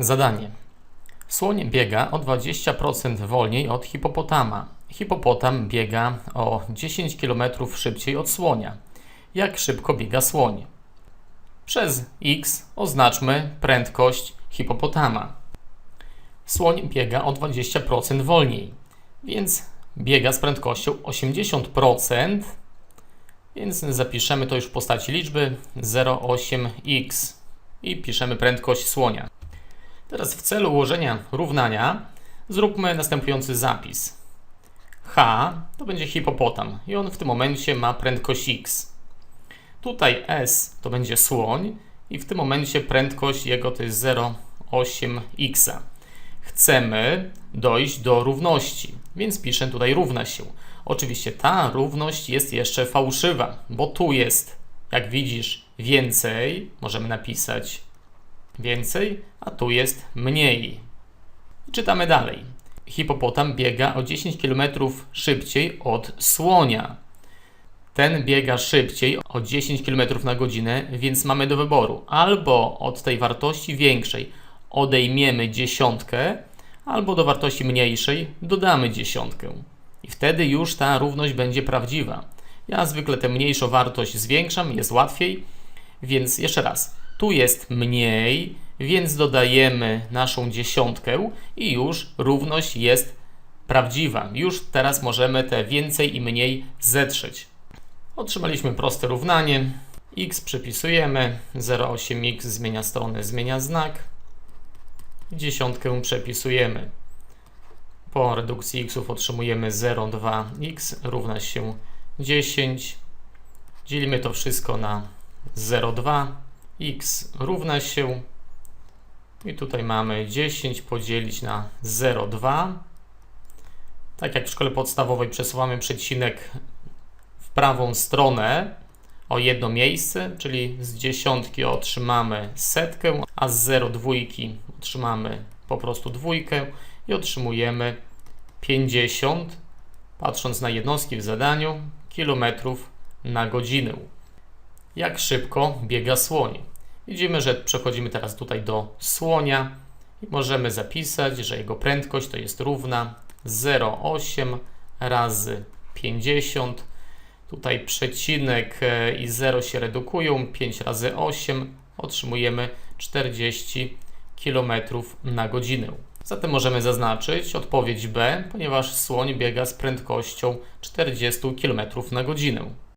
Zadanie. Słoń biega o 20% wolniej od hipopotama. Hipopotam biega o 10 km szybciej od słonia. Jak szybko biega słoń? Przez x oznaczmy prędkość hipopotama. Słoń biega o 20% wolniej, więc biega z prędkością 80%, więc zapiszemy to już w postaci liczby 0,8x i piszemy prędkość słonia. Teraz w celu ułożenia równania zróbmy następujący zapis. H to będzie hipopotam i on w tym momencie ma prędkość x. Tutaj S to będzie słoń i w tym momencie prędkość jego to jest 0,8x. Chcemy dojść do równości, więc piszę tutaj równa się. Oczywiście ta równość jest jeszcze fałszywa, bo tu jest, jak widzisz, więcej, możemy napisać więcej, a tu jest mniej. Czytamy dalej. Hipopotam biega o 10 km szybciej od słonia. Ten biega szybciej o 10 km na godzinę, więc mamy do wyboru albo od tej wartości większej odejmiemy dziesiątkę, albo do wartości mniejszej dodamy dziesiątkę. I wtedy już ta równość będzie prawdziwa. Ja zwykle tę mniejszą wartość zwiększam, jest łatwiej, więc jeszcze raz. Tu jest mniej, więc dodajemy naszą dziesiątkę i już równość jest prawdziwa. Już teraz możemy te więcej i mniej zetrzeć. Otrzymaliśmy proste równanie. x przepisujemy, 0,8x zmienia stronę, zmienia znak. Dziesiątkę przepisujemy. Po redukcji xów otrzymujemy 0,2x równa się 10. Dzielimy to wszystko na 0,2 x równa się i tutaj mamy 10 podzielić na 0,2 tak jak w szkole podstawowej przesuwamy przecinek w prawą stronę o jedno miejsce, czyli z dziesiątki otrzymamy setkę, a z 0,2 otrzymamy po prostu dwójkę i otrzymujemy 50, patrząc na jednostki w zadaniu, kilometrów na godzinę jak szybko biega słoń. Widzimy, że przechodzimy teraz tutaj do słonia i możemy zapisać, że jego prędkość to jest równa 0,8 razy 50. Tutaj przecinek e, i 0 się redukują, 5 razy 8 otrzymujemy 40 km na godzinę. Zatem możemy zaznaczyć odpowiedź B, ponieważ słoń biega z prędkością 40 km na godzinę.